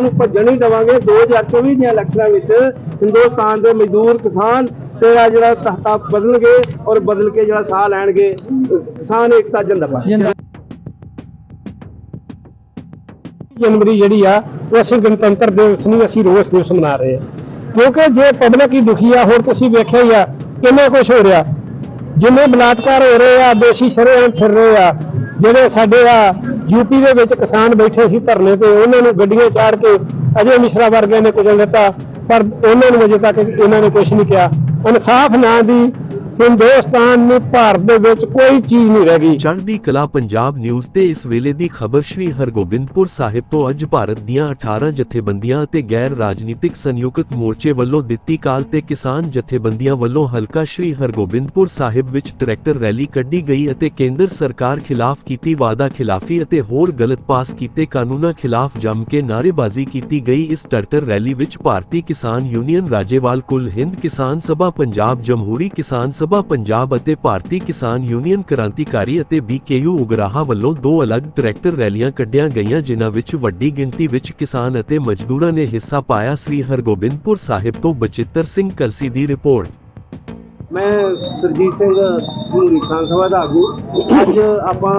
ਨੂੰ ਭੱਜਣ ਨਹੀਂ ਦੇਵਾਂਗੇ। 2024 ਦੀਆਂ ਇਲੈਕਸ਼ਨਾਂ ਵਿੱਚ ਹਿੰਦੁਸਤਾਨ ਦੇ ਮਜ਼ਦੂਰ ਕਿਸਾਨ ਤੇ ਜਿਹੜਾ ਤਖਤਾ ਬਦਲਣਗੇ ਔਰ ਬਦਲ ਕੇ ਜਿਹੜਾ ਸਾਹ ਲੈਣਗੇ, ਕਿਸਾਨ ਏਕਤਾ ਜਿੰਦਾਬਾਦ। ਜਨਵਰੀ ਜਿਹੜੀ ਆ, ਉਹ ਅਸੀਂ ਗਣਤੰਤਰ ਦਿਵਸ ਨਹੀਂ ਅਸੀਂ ਰੋਸ ਦਿਵਸ ਮਨਾ ਰਹੇ ਹਾਂ। ਕਿਉਂਕਿ ਜੇ ਪਬਲਿਕ ਹੀ ਦੁਖੀ ਆ, ਹੋਰ ਤੁਸੀਂ ਵੇਖਿਆ ਹੀ ਆ, ਕਿੰਨੇ ਕੁਝ ਹੋ ਰਿਹਾ। ਜਿੰਨੇ ਬਲਾਤਕਾਰ ਹੋ ਰਹੇ ਆ, ਦੋਸ਼ੀ ਸ਼ਰੇਆਮ ਫਿਰ ਰਹੇ ਆ, ਜਿਹੜੇ ਸਾਡੇ ਆ ਯੂਪੀ ਦੇ ਵਿੱਚ ਕਿਸਾਨ ਬੈਠੇ ਸੀ ਧਰਨੇ ਤੇ, ਉਹਨਾਂ ਨੂੰ ਗੱਡੀਆਂ ਚਾੜ ਕੇ ਅਜੇ ਮਿਸ਼ਰਾ ਵਰਗਿਆਂ ਨੇ ਕੁਚਲ ਦਿੱਤਾ, ਪਰ ਉਹਨਾਂ ਨੂੰ ਅਜੇ ਤੱਕ ਇਹਨਾਂ ਨੇ ਕੁਝ ਨਹੀਂ ਕਿਹਾ। ਇਨਸਾਫ ਨਾਂ ਦੀ ਹਿੰਦੁਸਤਾਨ ਨੂੰ ਭਾਰਤ ਦੇ ਵਿੱਚ ਕੋਈ ਚੀਜ਼ ਨਹੀਂ ਰਹਿ ਗਈ। ਚੜ੍ਹਦੀ ਕਲਾ ਪੰਜਾਬ ਨਿਊਜ਼ ਤੇ ਇਸ ਵੇਲੇ ਦੀ ਖਬਰ ਸ਼੍ਰੀ ਹਰਗੋਬਿੰਦਪੁਰ ਸਾਹਿਬ ਤੋਂ ਅੱਜ ਭਾਰਤ ਦੀਆਂ 18 ਜਥੇਬੰਦੀਆਂ ਅਤੇ ਗੈਰ ਰਾਜਨੀਤਿਕ ਸੰਯੁਕਤ ਮੋਰਚੇ ਵੱਲੋਂ ਦਿੱਤੀ ਕਾਲ ਤੇ ਕਿਸਾਨ ਜਥੇਬੰਦੀਆਂ ਵੱਲੋਂ ਹਲਕਾ ਸ਼੍ਰੀ ਹਰਗੋਬਿੰਦਪੁਰ ਸਾਹਿਬ ਵਿੱਚ ਟਰੈਕਟਰ ਰੈਲੀ ਕੱਢੀ ਗਈ ਅਤੇ ਕੇਂਦਰ ਸਰਕਾਰ ਖਿਲਾਫ ਕੀਤੀ ਵਾਅਦਾ ਖਿਲਾਫੀ ਅਤੇ ਹੋਰ ਗਲਤ ਪਾਸ ਕੀਤੇ ਕਾਨੂੰਨਾਂ ਖਿਲਾਫ ਜੰਮ ਕੇ ਨਾਅਰੇਬਾਜ਼ੀ ਕੀਤੀ ਗਈ। ਇਸ ਟਰੈਕਟਰ ਰੈਲੀ ਵਿੱਚ ਭਾਰਤੀ ਕਿਸਾਨ ਯੂਨੀਅਨ ਰਾਜੇਵਾਲ ਕੁੱਲ ਹਿੰਦ ਕਿਸਾਨ ਸਭਾ, ਪੰਜਾਬ ਜਮਹੂਰੀ ਕਿਸਾਨ ਸਭਾ ਪੰਜਾਬ ਅਤੇ ਭਾਰਤੀ ਕਿਸਾਨ ਯੂਨੀਅਨ ਕ੍ਰਾਂਤੀਕਾਰੀ ਅਤੇ ਬੀਕੇਯੂ ਉਗਰਾਹਾ ਵੱਲੋਂ ਦੋ ਅਲੱਗ ਟਰੈਕਟਰ ਰੈਲੀਆਂ ਕੱਢੀਆਂ ਗਈਆਂ, ਜਿਨ੍ਹਾਂ ਵਿੱਚ ਵੱਡੀ ਗਿਣਤੀ ਵਿੱਚ ਕਿਸਾਨ ਅਤੇ ਮਜ਼ਦੂਰਾਂ ਨੇ ਹਿੱਸਾ ਪਾਇਆ। ਸ੍ਰੀ ਹਰਗੋਬਿੰਦਪੁਰ ਸਾਹਿਬ ਤੋਂ ਬਚਿੱਤਰ ਸਿੰਘ ਕਲਸੀ ਦੀ ਰਿਪੋਰਟ। ਮੈਂ ਸਰਜੀਤ ਸਿੰਘ ਜਮਹੂਰੀ ਕਿਸਾਨ ਸਭਾ ਦਾ ਆਗੂ। ਅੱਜ ਆਪਾਂ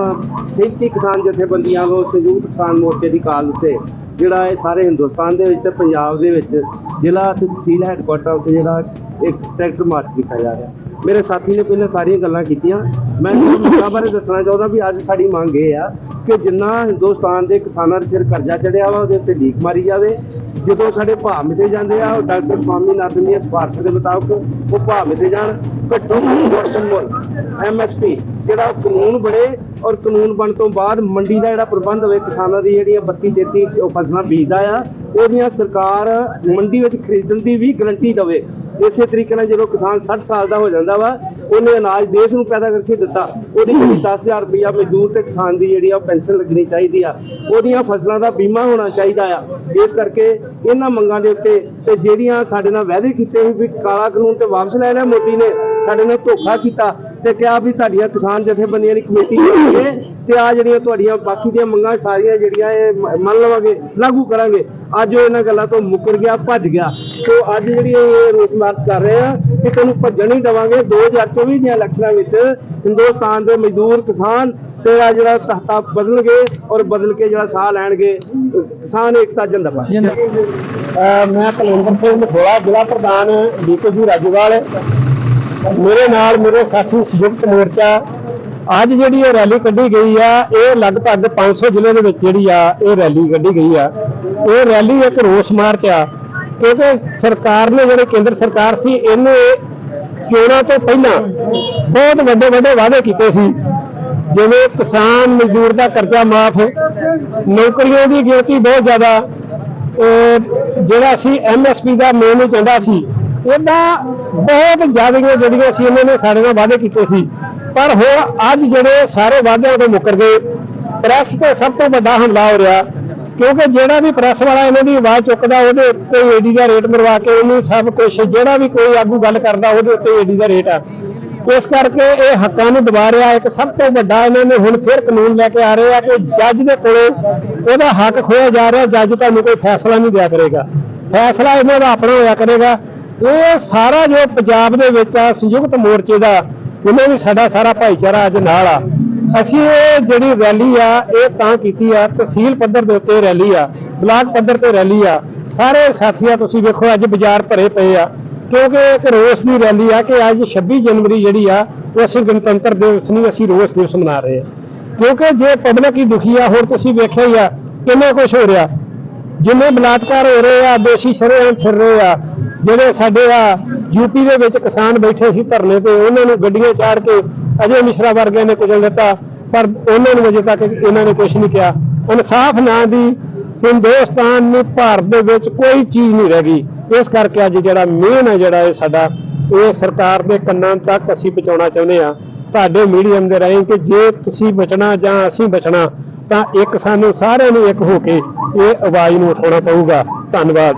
ਸਹਿਤੀ ਕਿਸਾਨ ਜਥੇਬੰਦੀਆਂ ਵੱਲੋਂ ਸੰਯੁਕਤ ਕਿਸਾਨ ਮੋਰਚੇ ਦੀ ਕਾਲ ਉੱਤੇ, ਜਿਹੜਾ ਇਹ ਸਾਰੇ ਹਿੰਦੁਸਤਾਨ ਦੇ ਵਿੱਚ ਤੇ ਪੰਜਾਬ ਦੇ ਵਿੱਚ ਜ਼ਿਲ੍ਹਾ ਤੇ ਤਹਿਸੀਲ ਹੈੱਡਕੁਆਟਰ ਉੱਤੇ ਜਿਹੜਾ ਇੱਕ ਟਰੈਕਟਰ ਮਾਰਚ ਕੀਤਾ ਜਾ ਰਿਹਾ। ਮੇਰੇ ਸਾਥੀ ਨੇ ਪਹਿਲਾਂ ਸਾਰੀਆਂ ਗੱਲਾਂ ਕੀਤੀਆਂ। ਮੈਂ ਮੁੱਦਾ ਬਾਰੇ ਦੱਸਣਾ ਚਾਹੁੰਦਾ ਵੀ ਅੱਜ ਸਾਡੀ ਮੰਗ ਇਹ ਆ ਕਿ ਜਿੰਨਾ ਹਿੰਦੁਸਤਾਨ ਦੇ ਕਿਸਾਨਾਂ ਦੇ ਕਰਜ਼ਾ ਚੜਿਆ ਵਾ, ਉਹਦੇ ਉੱਤੇ ਲੀਕ ਮਾਰੀ ਜਾਵੇ। ਜਦੋਂ ਸਾਡੇ ਭਾਅ ਮਿਟੇ ਜਾਂਦੇ ਆ, ਉਹ ਡਾਕਟਰ ਸਵਾਮੀਨਾਥਨ ਦੀਆਂ ਸਿਫਾਰਸ਼ਾਂ ਦੇ ਮੁਤਾਬਕ ਉਹ ਭਾਅ ਮਿਟੇ ਜਾਣ, ਘੱਟੋ ਘੱਟ ਸਮਰਥਨ ਮੁੱਲ ਐਮਐਸਪੀ ਜਿਹੜਾ ਉਹ ਕਾਨੂੰਨ ਬਣੇ ਔਰ ਕਾਨੂੰਨ ਬਣ ਤੋਂ ਬਾਅਦ ਮੰਡੀ ਦਾ ਜਿਹੜਾ ਪ੍ਰਬੰਧ ਹੋਵੇ, ਕਿਸਾਨਾਂ ਦੀ ਜਿਹੜੀਆਂ 32 33 ਉਹ ਫਸਲਾਂ ਬੀਜਦਾ ਆ, ਉਹਦੀਆਂ ਸਰਕਾਰ ਮੰਡੀ ਵਿੱਚ ਖਰੀਦਣ ਦੀ ਵੀ ਗਰੰਟੀ ਦੇਵੇ। ਇਸੇ ਤਰੀਕੇ ਨਾਲ ਜਦੋਂ ਕਿਸਾਨ 60 ਸਾਲ ਦਾ ਹੋ ਜਾਂਦਾ ਵਾ, ਉਹਨੇ ਅਨਾਜ ਦੇਸ਼ ਨੂੰ ਪੈਦਾ ਕਰਕੇ ਦਿੱਤਾ। ਉਹਦੀ ਜਿਹੜੀ 10000 ਰੁਪਇਆ ਮਜ਼ਦੂਰ ਤੇ ਕਿਸਾਨ ਦੀ ਜਿਹੜੀ ਆ ਉਹ ਪੈਨਸ਼ਨ ਲੱਗਣੀ ਚਾਹੀਦੀ ਆ। ਉਹਦੀਆਂ ਫਸਲਾਂ ਦਾ ਬੀਮਾ ਹੋਣਾ ਚਾਹੀਦਾ ਆ। ਇਸ ਕਰਕੇ ਇਹਨਾਂ ਮੰਗਾਂ ਦੇ ਉੱਤੇ ਤੇ ਜਿਹੜੀਆਂ ਸਾਡੇ ਨਾਲ ਵਾਅਦੇ ਕੀਤੇ ਸੀ ਵੀ ਕਾਲਾ ਕਾਨੂੰਨ ਤੇ ਵਾਪਸ ਲੈ ਲਿਆ ਮੋਦੀ ਨੇ, ਸਾਡੇ ਨਾਲ ਧੋਖਾ ਕੀਤਾ ਤੇ ਕਿਹਾ ਵੀ ਤੁਹਾਡੀਆਂ ਕਿਸਾਨ ਜਥੇਬੰਦੀਆਂ ਦੀ ਕਮੇਟੀ ਬਣਾਵਾਂਗੇ ਤੇ ਆ ਜਿਹੜੀਆਂ ਤੁਹਾਡੀਆਂ ਬਾਕੀ ਦੀਆਂ ਮੰਗਾਂ ਸਾਰੀਆਂ ਜਿਹੜੀਆਂ ਇਹ ਮੰਨ ਲਵਾਂਗੇ, ਲਾਗੂ ਕਰਾਂਗੇ। ਅੱਜ ਉਹ ਇਹਨਾਂ ਗੱਲਾਂ ਤੋਂ ਮੁੱਕਰ ਗਿਆ, ਭੱਜ ਗਿਆ। ਸੋ ਅੱਜ ਜਿਹੜੀ ਇਹ ਰੋਸ ਮਾਰਚ ਕਰ ਰਹੇ ਆ ਕਿ ਤੈਨੂੰ ਭੱਜਣ ਨਹੀਂ ਦੇਵਾਂਗੇ। 2024 ਦੀਆਂ ਇਲੈਕਸ਼ਨਾਂ ਵਿੱਚ ਹਿੰਦੁਸਤਾਨ ਦੇ ਮਜ਼ਦੂਰ ਕਿਸਾਨ ਤੇਰਾ ਜਿਹੜਾ ਤਖਤਾ ਬਦਲਣਗੇ ਔਰ ਬਦਲ ਕੇ ਜਿਹੜਾ ਸਾਹ ਲੈਣਗੇ, ਕਿਸਾਨ ਏਕਤਾ ਜਿੰਦਾਬਾਦ। ਮੈਂ ਕਲਵੰਦਰ ਸਿੰਘ ਮਠੋਲਾ ਜ਼ਿਲ੍ਹਾ ਪ੍ਰਧਾਨ ਡੀਕੇਜੀ ਰਾਜੂਵਾਲ। ਮੇਰੇ ਨਾਲ ਮੇਰੇ ਸਾਥੀ ਸੰਯੁਕਤ ਮੋਰਚਾ। ਅੱਜ ਜਿਹੜੀ ਇਹ ਰੈਲੀ ਕੱਢੀ ਗਈ ਆ, ਇਹ ਲਗਭਗ 500 ਜ਼ਿਲ੍ਹੇ ਦੇ ਵਿੱਚ ਜਿਹੜੀ ਆ, ਇਹ ਰੈਲੀ ਕੱਢੀ ਗਈ ਆ। ਇਹ ਰੈਲੀ ਇੱਕ ਰੋਸ ਮਾਰਚ ਆ। ਕਿਉਂਕਿ ਸਰਕਾਰ ਨੇ ਜਿਹੜੇ ਕੇਂਦਰ ਸਰਕਾਰ ਸੀ, ਇਹਨੇ ਚੋਣਾਂ ਤੋਂ ਪਹਿਲਾਂ ਬਹੁਤ ਵੱਡੇ ਵੱਡੇ ਵਾਅਦੇ ਕੀਤੇ ਸੀ। ਜਿਵੇਂ ਕਿਸਾਨ ਮਜ਼ਦੂਰ ਦਾ ਕਰਜ਼ਾ ਮਾਫ, ਨੌਕਰੀਆਂ ਦੀ ਗਿਣਤੀ ਬਹੁਤ ਜ਼ਿਆਦਾ ਜਿਹੜਾ ਸੀ ਐਮਐਸਪੀ ਦਾ ਮੇਨ ਏਜੰਡਾ ਸੀ, ਇਹਦਾ ਬਹੁਤ ਜ਼ਿਆਦੀਆਂ ਜਿਹੜੀਆਂ ਸੀ, ਇਹਨਾਂ ਨੇ ਸਾਡੇ ਨਾਲ ਵਾਅਦੇ ਕੀਤੇ ਸੀ। ਪਰ ਹੁਣ ਅੱਜ ਜਿਹੜੇ ਸਾਰੇ ਵਾਅਦਿਆਂ ਤੋਂ ਮੁੱਕਰ ਗਏ, ਪ੍ਰੈਸ ਤੇ ਸਭ ਤੋਂ ਵੱਡਾ ਹਮਲਾ ਹੋ ਰਿਹਾ। ਕਿਉਂਕਿ ਜਿਹੜਾ ਵੀ ਪ੍ਰੈਸ ਵਾਲਾ ਇਹਨਾਂ ਦੀ ਆਵਾਜ਼ ਚੁੱਕਦਾ, ਉਹਦੇ ਉੱਤੇ ਏਡੀ ਦਾ ਰੇਟ ਮਰਵਾ ਕੇ ਉਹਨੂੰ ਸਭ ਕੁਝ ਜਿਹੜਾ ਵੀ ਕੋਈ ਆਗੂ ਗੱਲ ਕਰਦਾ, ਉਹਦੇ ਉੱਤੇ ਏਡੀ ਦਾ ਰੇਟ ਆ। ਇਸ ਕਰਕੇ ਇਹ ਹੱਕਾਂ ਨੂੰ ਦਬਾ ਰਿਹਾ, ਇੱਕ ਸਭ ਤੋਂ ਵੱਡਾ ਇਹਨਾਂ ਨੇ ਹੁਣ ਫਿਰ ਕਾਨੂੰਨ ਲੈ ਕੇ ਆ ਰਹੇ ਆ ਕਿ ਜੱਜ ਦੇ ਕੋਲੋਂ ਉਹਦਾ ਹੱਕ ਖੋਇਆ ਜਾ ਰਿਹਾ, ਜੱਜ ਤੁਹਾਨੂੰ ਕੋਈ ਫੈਸਲਾ ਨਹੀਂ ਦਿਆ ਕਰੇਗਾ। ਫੈਸਲਾ ਇਹਨਾਂ ਦਾ ਆਪਣਾ ਹੋਇਆ ਕਰੇਗਾ। ਇਹ ਸਾਰਾ ਜੋ ਪੰਜਾਬ ਦੇ ਵਿੱਚ ਆ, ਸੰਯੁਕਤ ਮੋਰਚੇ ਦਾ, ਉਹਨਾਂ ਵੀ ਸਾਡਾ ਸਾਰਾ ਭਾਈਚਾਰਾ ਅੱਜ ਨਾਲ ਆ। ਅਸੀਂ ਇਹ ਜਿਹੜੀ ਰੈਲੀ ਆ, ਇਹ ਤਾਂ ਕੀਤੀ ਆ, ਤਹਿਸੀਲ ਪੱਧਰ ਦੇ ਉੱਤੇ ਰੈਲੀ ਆ, ਬਲਾਕ ਪੱਧਰ ਤੇ ਰੈਲੀ ਆ। ਸਾਰੇ ਸਾਥੀਆਂ, ਤੁਸੀਂ ਵੇਖੋ, ਅੱਜ ਬਾਜ਼ਾਰ ਭਰੇ ਪਏ ਆ। ਕਿਉਂਕਿ ਇੱਕ ਰੋਸ ਦੀ ਰੈਲੀ ਆ ਕਿ ਅੱਜ 26 ਜਨਵਰੀ ਜਿਹੜੀ ਆ, ਉਹ ਅਸੀਂ ਗਣਤੰਤਰ ਦਿਵਸ ਨਹੀਂ, ਅਸੀਂ ਰੋਸ ਦਿਵਸ ਮਨਾ ਰਹੇ ਹਾਂ ਕਿਉਂਕਿ ਜੇ ਪਬਲਿਕ ਹੀ ਦੁਖੀ ਆ, ਹੋਰ ਤੁਸੀਂ ਵੇਖਿਆ ਹੀ ਆ, ਕਿੰਨਾ ਕੁਝ ਹੋ ਰਿਹਾ। ਜਿੰਨੇ ਬਲਾਤਕਾਰ ਹੋ ਰਹੇ ਆ, ਦੋਸ਼ੀ ਸ਼ਰੇਆਮ ਫਿਰ ਰਹੇ ਆ। ਜਿਹੜੇ ਸਾਡੇ ਆ ਯੂਪੀ ਦੇ ਵਿੱਚ ਕਿਸਾਨ ਬੈਠੇ ਸੀ ਧਰਨੇ ਤੇ, ਉਹਨਾਂ ਨੂੰ ਗੱਡੀਆਂ ਚਾੜ ਕੇ ਅਜੇ ਮਿਸ਼ਰਾ ਵਰਗਿਆਂ ਨੇ ਕੁਚਲ ਦਿੱਤਾ, ਪਰ ਉਹਨਾਂ ਨੂੰ ਅਜੇ ਤੱਕ ਇਹਨਾਂ ਨੇ ਕੁਝ ਨਹੀਂ ਕਿਹਾ। ਇਨਸਾਫ ਨਾਂ ਦੀ ਹਿੰਦੁਸਤਾਨ ਨੂੰ ਭਾਰਤ ਦੇ ਵਿੱਚ ਕੋਈ ਚੀਜ਼ ਨਹੀਂ ਰਹਿ ਗਈ। ਇਸ ਕਰਕੇ ਅੱਜ ਜਿਹੜਾ ਮੇਨ ਹੈ ਜਿਹੜਾ ਇਹ ਸਾਡਾ, ਇਹ ਸਰਕਾਰ ਦੇ ਕੰਨਾਂ ਤੱਕ ਅਸੀਂ ਪਹੁੰਚਾਉਣਾ ਚਾਹੁੰਦੇ ਆ ਤੁਹਾਡੇ ਮੀਡੀਅਮ ਦੇ ਰਾਹੀਂ ਕਿ ਜੇ ਤੁਸੀਂ ਬਚਣਾ ਜਾਂ ਅਸੀਂ ਬਚਣਾ, ਤਾਂ ਇੱਕ ਸਾਨੂੰ ਸਾਰਿਆਂ ਨੂੰ ਇੱਕ ਹੋ ਕੇ ਇਹ ਆਵਾਜ਼ ਨੂੰ ਉਠਾਉਣਾ ਪਊਗਾ। ਧੰਨਵਾਦ।